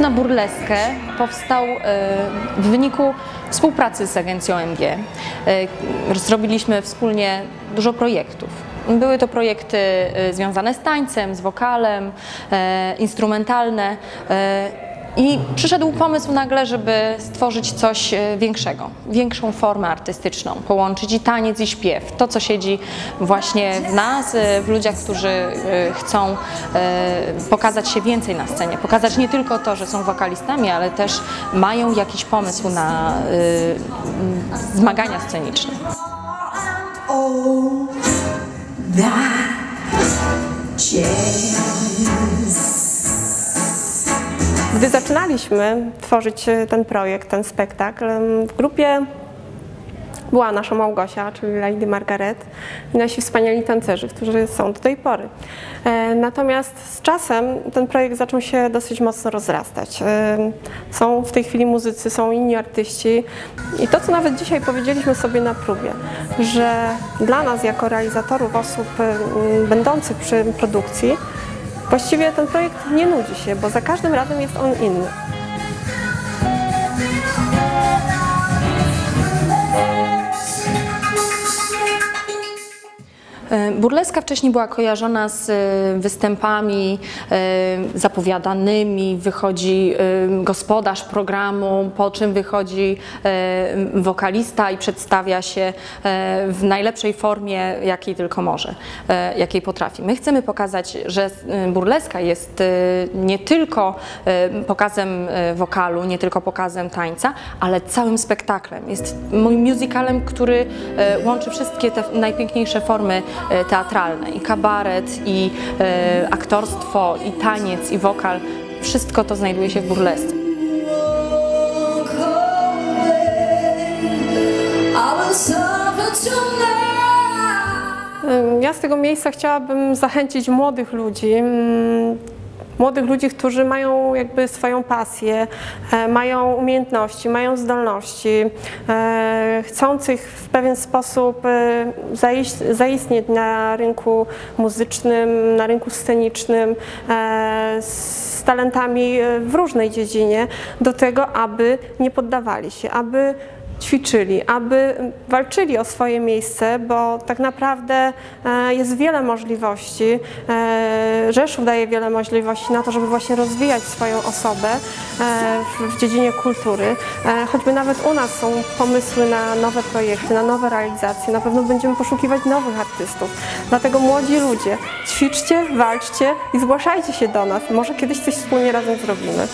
Na burleskę powstał e, w wyniku współpracy z agencją MG. E, Zrobiliśmy wspólnie dużo projektów. Były to projekty e, związane z tańcem, z wokalem, instrumentalne. I przyszedł pomysł nagle, żeby stworzyć coś e, większego, większą formę artystyczną, połączyć i taniec, i śpiew. To, co siedzi właśnie w nas, e, w ludziach, którzy e, chcą pokazać się więcej na scenie, pokazać nie tylko to, że są wokalistami, ale też mają jakiś pomysł na zmagania sceniczne. all that Gdy zaczynaliśmy tworzyć e, ten projekt, ten spektakl, w grupie była nasza Małgosia, czyli Lady Margaret i nasi wspaniali tancerzy, którzy są do tej pory. E, Natomiast z czasem ten projekt zaczął się dosyć mocno rozrastać. E, Są w tej chwili muzycy, są inni artyści i to, co nawet dzisiaj powiedzieliśmy sobie na próbie, że dla nas jako realizatorów, osób będących przy produkcji, właściwie ten projekt nie nudzi się, bo za każdym razem jest on inny. Burleska wcześniej była kojarzona z e, występami e, zapowiadanymi, wychodzi e, gospodarz programu, po czym wychodzi e, wokalista i przedstawia się e, w najlepszej formie, jakiej tylko może, e, jakiej potrafi. My chcemy pokazać, że e, burleska jest e, nie tylko e, pokazem e, wokalu, nie tylko pokazem tańca, ale całym spektaklem. Jest moim musicalem, który e, łączy wszystkie te najpiękniejsze formy e, teatralne i kabaret, i e, aktorstwo, i taniec, i wokal. Wszystko to znajduje się w burlesce. Ja z tego miejsca chciałabym zachęcić młodych ludzi, mm, młodych ludzi, którzy mają jakby swoją pasję, e, mają umiejętności, mają zdolności, e, chcących w pewien sposób e, zaistnieć na rynku muzycznym, na rynku scenicznym, z talentami w różnej dziedzinie, do tego, aby nie poddawali się, aby ćwiczyli, aby walczyli o swoje miejsce, bo tak naprawdę e, jest wiele możliwości. E, Rzeszów daje wiele możliwości na to, żeby właśnie rozwijać swoją osobę e, w, dziedzinie kultury. Choćby nawet u nas są pomysły na nowe projekty, na nowe realizacje. Na pewno będziemy poszukiwać nowych artystów. Dlatego młodzi ludzie, ćwiczcie, walczcie i zgłaszajcie się do nas. Może kiedyś coś wspólnie razem zrobimy.